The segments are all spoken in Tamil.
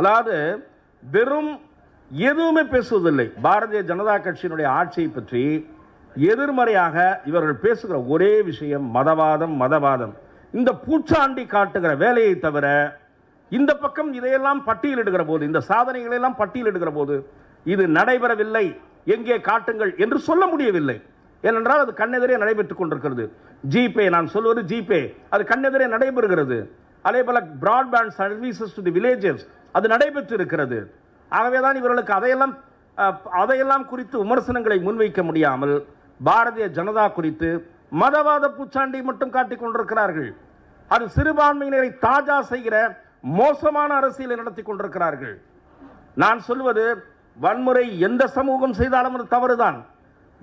அதாவது வெறும் எதுவுமே பேசுவதில்லை. பாரதிய ஜனதா கட்சியினுடைய ஆட்சியை பற்றி எதிர்மறையாக இவர்கள் பேசுகிற ஒரே விஷயம் மதவாதம் மதவாதம். இந்த பூச்சாண்டி காட்டுகிற வேலையை தவிர இந்த பக்கம் இதையெல்லாம் பட்டியலிடுகிற போது இந்த சாதனைகளை எல்லாம் பட்டியலிடுகிற போது இது நடைபெறவில்லை. எங்கே காட்டுங்கள் என்று சொல்ல முடியவில்லை. ஏனென்றால் அது கண்ணெதிரே நடைபெற்றுக் கொண்டிருக்கிறது. ஜிபே நான் சொல்வது ஜிபே. அது கண்ணெதிரே நடைபெறுகிறது. அதே போல broadband services to the villages அது நடைபெற்று இருக்கிறது ஆகவே தான் இவர்களுக்கு அதையெல்லாம் அதையெல்லாம் குறித்து விமர்சனங்களை முன்வைக்க முடியாமல் பாரதிய ஜனதா குறித்து மதவாத பூச்சாண்டி மட்டும் காட்டிக் கொண்டிருக்கிறார்கள். அது சிறுபான்மையினரை தாஜா செய்கிற மோசமான அரசியலை நடத்தி கொண்டிருக்கிறார்கள். நான் சொல்வது வன்முறை எந்த சமூகம் செய்தாலும் அது தவறுதான்.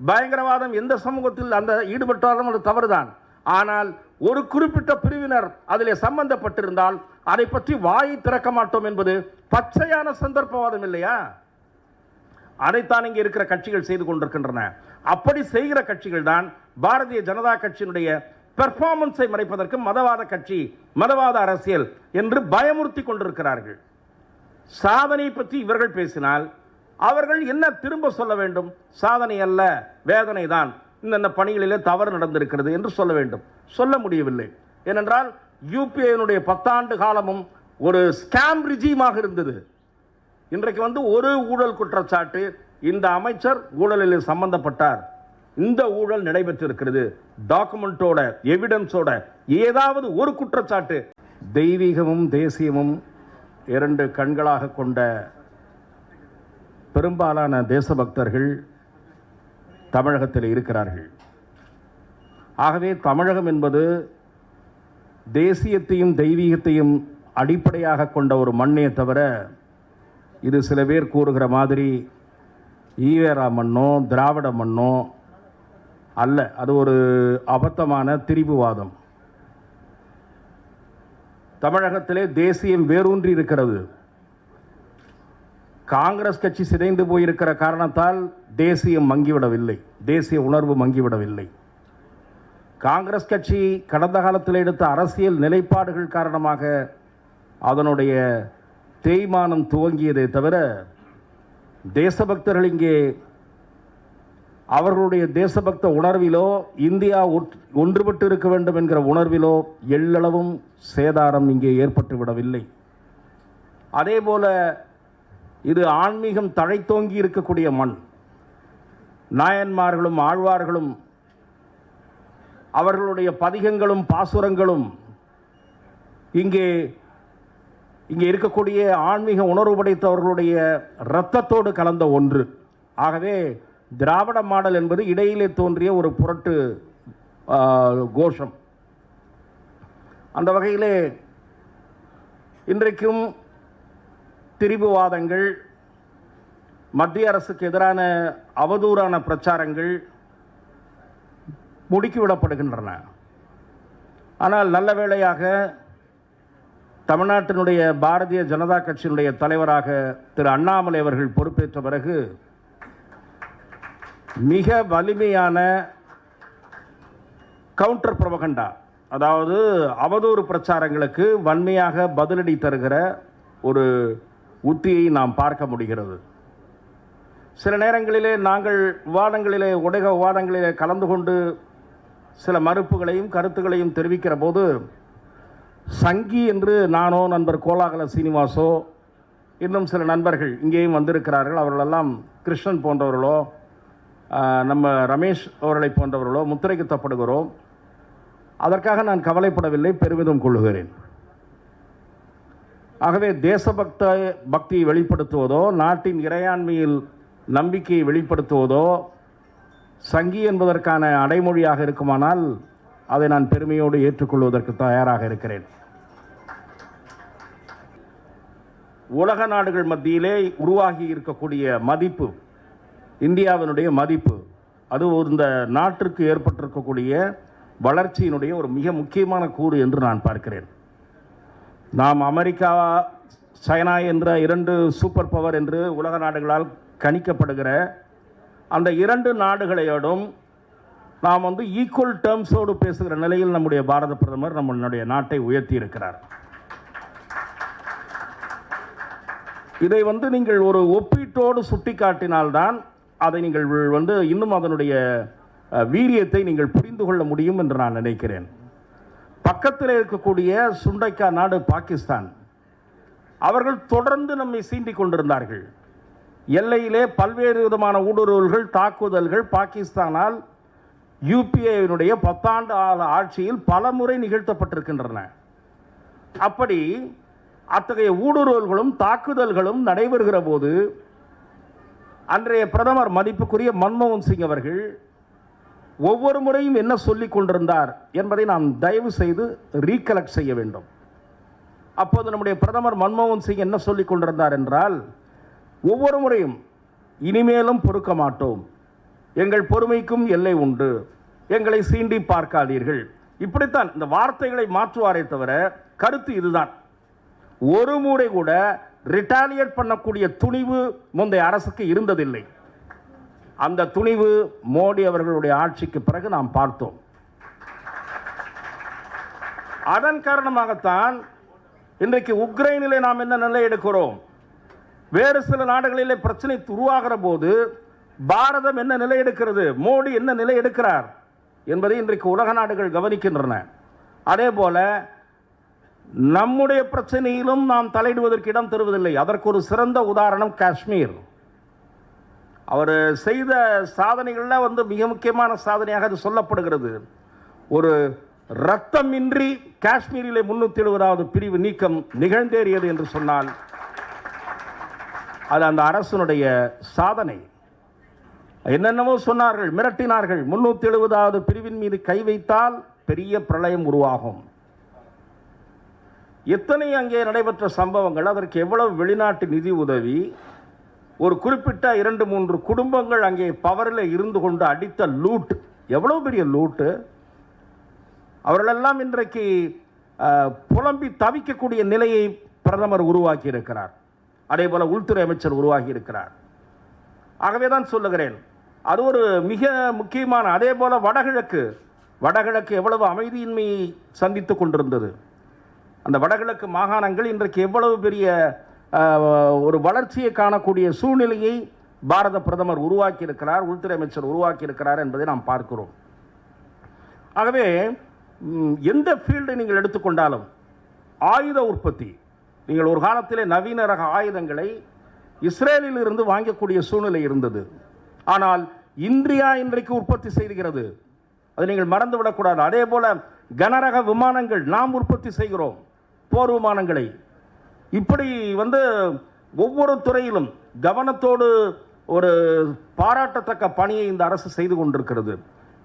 பயங்கரவாதம் எந்த சமூகத்தில் அந்த ஈடுபட்டாலும் அது தவறுதான். ஆனால் ஒரு குறிப்பிட்ட பிரிவினர் அதிலே சம்பந்தப்பட்டிருந்தால் அதை பற்றி வாயை திறக்க மாட்டோம் என்பது பச்சையான சந்தர்ப்பவாதம் இல்லையா? அதைத்தான் இங்கே இருக்கிற கட்சிகள் செய்து கொண்டிருக்கின்றன. அப்படி செய்கிற கட்சிகள் தான் பாரதிய ஜனதா கட்சியினுடைய பெர்ஃபார்மன்ஸை மறைப்பதற்கு மதவாத கட்சி மதவாத அரசியல் என்று பயமுறுத்தி கொண்டிருக்கிறார்கள். சாதனை பற்றி இவர்கள் பேசினால் அவர்கள் என்ன திரும்ப சொல்ல வேண்டும்? சாதனை அல்ல வேதனை தான் இந்த பணிகளிலே தவறு நடந்திருக்கிறது என்று சொல்ல வேண்டும். சொல்ல முடியவில்லை. ஏனென்றால் யூபிஐனுடைய பத்தாண்டு காலமும் ஒரு ஸ்கேம் ரிஜீமாக இருந்தது. இன்றைக்கு வந்து ஒரு ஊழல் குற்றச்சாட்டு இந்த அமைச்சர் ஊழலில் சம்பந்தப்பட்டார். இந்த ஊழல் நடைபெற்றிருக்கிறது. டாக்குமெண்டோட எவிடன்ஸோட ஏதாவது ஒரு குற்றச்சாட்டு. தெய்வீகமும் தேசியமும் இரண்டு கண்களாக கொண்ட பெரும்பாலான தேசபக்தர்கள் தமிழகத்தில் இருக்கிறார்கள். ஆகவே தமிழகம் என்பது தேசியத்தையும் தெய்வீகத்தையும் அடிப்படையாக கொண்ட ஒரு மண்ணே தவிர இது சில பேர் கூறுகிற மாதிரி ஈவேரா மண்ணோ திராவிட மண்ணோ அல்ல. அது ஒரு அபத்தமான திரிபுவாதம். தமிழகத்திலே தேசியம் வேரூன்றி இருக்கிறது. காங்கிரஸ் கட்சி சிதைந்து போயிருக்கிற காரணத்தால் தேசியம் மங்கிவிடவில்லை. தேசிய உணர்வு மங்கிவிடவில்லை. காங்கிரஸ் கட்சி கடந்த காலத்தில் எடுத்த அரசியல் நிலைப்பாடுகள் காரணமாக அதனுடைய தேய்மானம் துவங்கியதே தவிர தேசபக்தர்கள் இங்கே அவர்களுடைய தேசபக்த உணர்விலோ இந்தியா ஒற்- ஒன்றுபட்டு இருக்க வேண்டும் என்கிற உணர்விலோ எள்ளளவும் சேதாரம் இங்கே ஏற்பட்டு விடவில்லை. அதேபோல இது ஆன்மீகம் தழைத்தோங்கி இருக்கக்கூடிய மண். நாயன்மார்களும் ஆழ்வார்களும் அவர்களுடைய பதிகங்களும் பாசுரங்களும் இங்கே இங்கே இருக்கக்கூடிய ஆன்மீக உணர்வு படைத்தவர்களுடைய இரத்தத்தோடு கலந்த ஒன்று. ஆகவே திராவிட மாடல் என்பது இடையிலே தோன்றிய ஒரு புரட்டு கோஷம். அந்த வகையிலே இன்றைக்கும் திரிபுவாதங்கள் மத்திய அரசுக்கு எதிரான அவதூறான பிரச்சாரங்கள் முடுக்கிவிடப்படுகின்றன ஆனால் நல்ல வேளையாக தமிழ்நாட்டினுடைய பாரதிய ஜனதா கட்சியினுடைய தலைவராக திரு அண்ணாமலை அவர்கள் பொறுப்பேற்ற பிறகு மிக வலிமையான கவுண்டர் புரபகண்டா அதாவது அவதூறு பிரச்சாரங்களுக்கு வன்மையாக பதிலடி தருகிற ஒரு உத்தியை நாம் பார்க்க முடிகிறது. சில நேரங்களிலே நாங்கள் விவாதங்களிலே உடைக விவாதங்களிலே கலந்து கொண்டு சில மறுப்புகளையும் கருத்துக்களையும் தெரிவிக்கிற போது சங்கி என்று நானோ நண்பர் கோலாகல சீனிவாசோ இன்னும் சில நண்பர்கள் இங்கேயும் வந்திருக்கிறார்கள். அவர்களெல்லாம் கிருஷ்ணன் போன்றவர்களோ நம்ம ரமேஷ் அவர்களை போன்றவர்களோ முத்திரைக்குத்தப்படுகிறோம். அதற்காக நான் கவலைப்படவில்லை பெருமிதம் கொள்ளுகிறேன் ஆகவே தேசபக்த பக்தியை வெளிப்படுத்துவதோ நாட்டின் இறையாண்மையில் நம்பிக்கையை வெளிப்படுத்துவதோ சங்கி என்பதற்கான அடைமொழியாக இருக்குமானால் அதை நான் பெருமையோடு ஏற்றுக்கொள்வதற்கு தயாராக இருக்கிறேன். உலக நாடுகள் மத்தியிலே உருவாகி இருக்கக்கூடிய மதிப்பு இந்தியாவினுடைய மதிப்பு அது ஒரு இந்த நாட்டிற்கு ஏற்பட்டிருக்கக்கூடிய வளர்ச்சியினுடைய ஒரு மிக முக்கியமான கூறு என்று நான் பார்க்கிறேன். நாம் அமெரிக்கா சைனா என்ற இரண்டு சூப்பர் பவர் என்று உலக நாடுகளால் கணிக்கப்படுகிற அந்த இரண்டு நாடுகளையோடும் நாம் வந்து ஈக்குவல் டேர்ம்ஸோடு பேசுகிற நிலையில் நம்முடைய பாரத பிரதமர் நம்மளுடைய நாட்டை உயர்த்தி இருக்கிறார் இதை வந்து நீங்கள் ஒரு ஒப்பீட்டோடு சுட்டிக்காட்டினால்தான் அதை நீங்கள் வந்து இன்னும் அதனுடைய வீரியத்தை நீங்கள் புரிந்து கொள்ள முடியும் என்று நான் நினைக்கிறேன். பக்கத்தில் இருக்கக்கூடிய சுண்டைக்கா நாடு பாகிஸ்தான். அவர்கள் தொடர்ந்து நம்மை சீண்டிக் கொண்டிருந்தார்கள். எல்லையிலே பல்வேறு விதமான ஊடுருவல்கள் தாக்குதல்கள் பாகிஸ்தானால் யூபிஏவினுடைய பத்தாண்டு கால ஆட்சியில் பல முறை நிகழ்த்தப்பட்டிருக்கின்றன. அப்படி அத்தகைய ஊடுருவல்களும் தாக்குதல்களும் நடைபெறுகிற போது அன்றைய பிரதமர் மதிப்புக்குரிய மன்மோகன் சிங் அவர்கள் ஒவ்வொரு முறையும் என்ன சொல்லிக் கொண்டிருந்தார் என்பதை நாம் தயவு செய்து ரீகலெக்ட் செய்ய வேண்டும். அப்போது நம்முடைய பிரதமர் மன்மோகன் சிங் என்ன சொல்லிக் கொண்டிருந்தார் என்றால் ஒவ்வொரு முறையும் இனிமேலும் பொறுக்க மாட்டோம். எங்கள் பொறுமைக்கும் எல்லை உண்டு. எங்களை சீண்டி பார்க்காதீர்கள். இப்படித்தான் இந்த வார்த்தைகளை மாற்றுவாரே தவிர கருத்து இதுதான். ஒரு முறை கூட ரிட்டாலியேட் பண்ணக்கூடிய துணிவு முந்தைய அரசுக்கு இருந்ததில்லை. அந்த துணிவு மோடி அவர்களுடைய ஆட்சிக்கு பிறகு நாம் பார்த்தோம். அதன் காரணமாகத்தான் இன்றைக்கு உக்ரைனிலே நாம் என்ன நிலை எடுக்கிறோம்? வேறு சில நாடுகளிலே பிரச்சனை உருவாகிற போது பாரதம் என்ன நிலை எடுக்கிறது? மோடி என்ன நிலை எடுக்கிறார்? என்பதை இன்றைக்கு உலக நாடுகள் கவனிக்கின்றன. அதே போல நம்முடைய பிரச்சனையிலும் நாம் தலையிடுவதற்கு இடம் தருவதில்லை. அதற்கு ஒரு சிறந்த உதாரணம் காஷ்மீர். அவர் செய்த சாதனைகளில் வந்து மிக முக்கியமான சாதனையாக அது சொல்லப்படுகிறது. ஒரு ரத்தமின்றி காஷ்மீரிலே முன்னூத்தி எழுபதாவது பிரிவு நீக்கம் நிகழ்ந்தேறியது என்று சொன்னால் அது அந்த அரசனுடைய சாதனை. என்னென்னவோ சொன்னார்கள் மிரட்டினார்கள். முன்னூற்றி எழுபதாவது பிரிவின் மீது கை வைத்தால் பெரிய பிரளயம் உருவாகும். எத்தனை அங்கே நடைபெற்ற சம்பவங்கள் அதற்கு எவ்வளவு வெளிநாட்டு நிதி உதவி ஒரு குறிப்பிட்ட இரண்டு மூன்று குடும்பங்கள் அங்கே பவரில் இருந்து கொண்டு அடித்த லூட். எவ்வளவு பெரிய லூட்டு அவர்களெல்லாம் இன்றைக்கு புலம்பி தவிக்கக்கூடிய நிலையை பிரதமர் உருவாக்கி இருக்கிறார் அதே போல உள்துறை அமைச்சர் உருவாகி இருக்கிறார். ஆகவே தான் சொல்லுகிறேன் அது ஒரு மிக முக்கியமான அதே போல வடகிழக்கு வடகிழக்கு எவ்வளவு அமைதியின்மையை சந்தித்து கொண்டிருந்தது. அந்த வடகிழக்கு மாகாணங்கள் இன்றைக்கு எவ்வளவு பெரிய ஒரு வளர்ச்சியை காணக்கூடிய சூழ்நிலையை பாரத பிரதமர் உருவாக்கி இருக்கிறார் உள்துறை அமைச்சர் உருவாக்கியிருக்கிறார் என்பதை நாம் பார்க்கிறோம். ஆகவே எந்த ஃபீல்டை நீங்கள் எடுத்துக்கொண்டாலும் ஆயுத உற்பத்தி நீங்கள் ஒரு காலத்திலே நவீன ரக ஆயுதங்களை இஸ்ரேலில் இருந்து வாங்கக்கூடிய சூழ்நிலை இருந்தது. ஆனால் இந்தியா இன்றைக்கு உற்பத்தி செய்கிறது. அதை நீங்கள் மறந்து விடக்கூடாது. அதே போல கனரக விமானங்கள் நாம் உற்பத்தி செய்கிறோம். போர் விமானங்களை. இப்படி வந்து ஒவ்வொரு துறையிலும் கவனத்தோடு ஒரு பாராட்டத்தக்க பணியை இந்த அரசு செய்து கொண்டிருக்கிறது.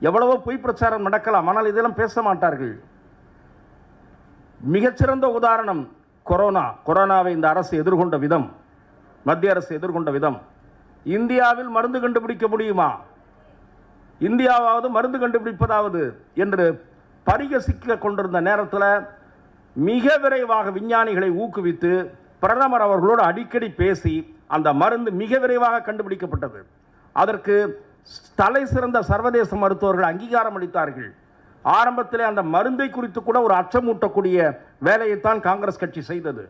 எவ்வளவோ பொய் பிரச்சாரம் நடக்கலாம். ஆனால் இதெல்லாம் பேச மாட்டார்கள். மிகச்சிறந்த உதாரணம் கொரோனா கொரோனாவை இந்த அரசு எதிர்கொண்ட விதம் மத்திய அரசு எதிர்கொண்ட விதம். இந்தியாவில் மருந்து கண்டுபிடிக்க முடியுமா? இந்தியாவாவது மருந்து கண்டுபிடிப்பதாவது என்று பரிகசிக்க கொண்டிருந்த நேரத்தில் மிக விரைவாக விஞ்ஞானிகளை ஊக்குவித்து பிரதமர் அவர்களோடு அடிக்கடி பேசி அந்த மருந்து மிக விரைவாக கண்டுபிடிக்கப்பட்டது. அதற்கு தலை சிறந்த சர்வதேச மருத்துவர்கள் அங்கீகாரம் அளித்தார்கள். ஆரம்பத்தில் அந்த மருந்தை குறித்து கூட ஒரு அச்சமூட்டக்கூடிய வேலையைத்தான் காங்கிரஸ் கட்சி செய்தது.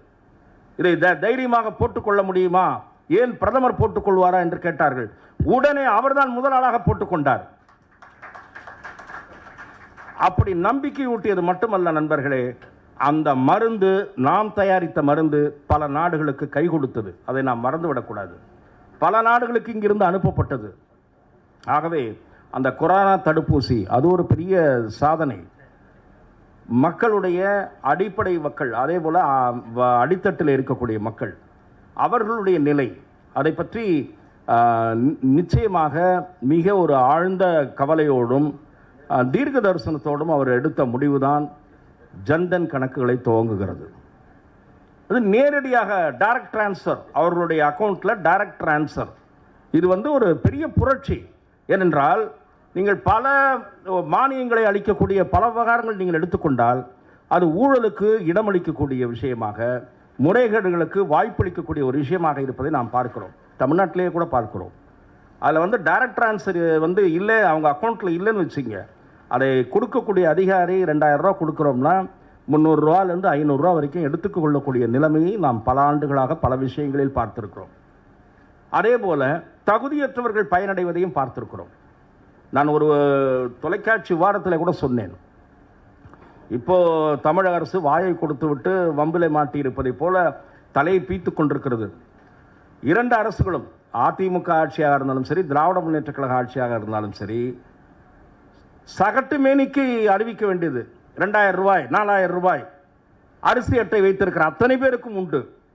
இதை த- தைரியமாக போட்டுக்கொள்ள முடியுமா? ஏன் பிரதமர் போட்டுக்கொள்வாரா என்று கேட்டார்கள். உடனே அவர்தான் முதலாளாக போட்டுக்கொண்டார். அப்படி நம்பிக்கை ஊட்டியது மட்டுமல்ல நண்பர்களே அந்த மருந்து நாம் தயாரித்த மருந்து பல நாடுகளுக்கு கை கொடுத்தது. அதை நாம் மறந்துவிடக்கூடாது. பல நாடுகளுக்கு இங்கிருந்து அனுப்பப்பட்டது. ஆகவே அந்த கொரோனா தடுப்பூசி அது ஒரு பெரிய சாதனை. மக்களுடைய அடிப்படை மக்கள் அதே போல் அடித்தட்டில் இருக்கக்கூடிய மக்கள் அவர்களுடைய நிலை அதை பற்றி நிச்சயமாக மிக ஒரு ஆழ்ந்த கவலையோடும் தீர்க்க தரிசனத்தோடும் அவர் எடுத்த முடிவுதான் ஜன்தன் கணக்குகளை துவங்குகிறது. அது நேரடியாக டைரக்ட் ட்ரான்ஸ்ஃபர் அவர்களுடைய அக்கௌண்ட்டில் டைரக்ட் ட்ரான்ஸ்ஃபர் இது வந்து ஒரு பெரிய புரட்சி. ஏனென்றால் நீங்கள் பல மானியங்களை அளிக்கக்கூடிய பல விவகாரங்கள் நீங்கள் எடுத்துக்கொண்டால் அது ஊழலுக்கு இடமளிக்கக்கூடிய விஷயமாக முறைகேடுகளுக்கு வாய்ப்பளிக்கக்கூடிய ஒரு விஷயமாக இருப்பதை நாம் பார்க்கிறோம். தமிழ்நாட்டிலேயே கூட பார்க்கிறோம். அதில் வந்து டைரக்ட் ட்ரான்ஸ்ஃபர் வந்து இல்லை அவங்க அக்கௌண்ட்டில் இல்லைன்னு வச்சுங்க. அதை கொடுக்கக்கூடிய அதிகாரி ரெண்டாயிரம் ரூபா கொடுக்குறோம்னா முந்நூறுரூவாலேருந்து ஐநூறுரூவா வரைக்கும் எடுத்துக்கொள்ளக்கூடிய நிலைமையை நாம் பல ஆண்டுகளாக பல விஷயங்களில் பார்த்துருக்கிறோம். அதே போல் தகுதியற்றவர்கள் பயனடைவதையும் பார்த்துருக்கிறோம். நான் ஒரு தொலைக்காட்சி விவாதத்தில் கூட சொன்னேன். இப்போ தமிழக அரசு வாயை கொடுத்து விட்டு வம்பிலை மாட்டியிருப்பதைப் போல தலையை பீத்து கொண்டிருக்கிறது. இரண்டு அரசுகளும் அதிமுக ஆட்சியாக இருந்தாலும் சரி திராவிட முன்னேற்ற கழக ஆட்சியாக இருந்தாலும் சரி சகட்டு மேனிக்கு அறிவிக்க வேண்டியது. ரெண்டாயிரம் ரூபாய் நாலாயிரம் ரூபாய். அரிசி அட்டை வைத்திருக்கிற அத்தனை பேருக்கும் உண்டு.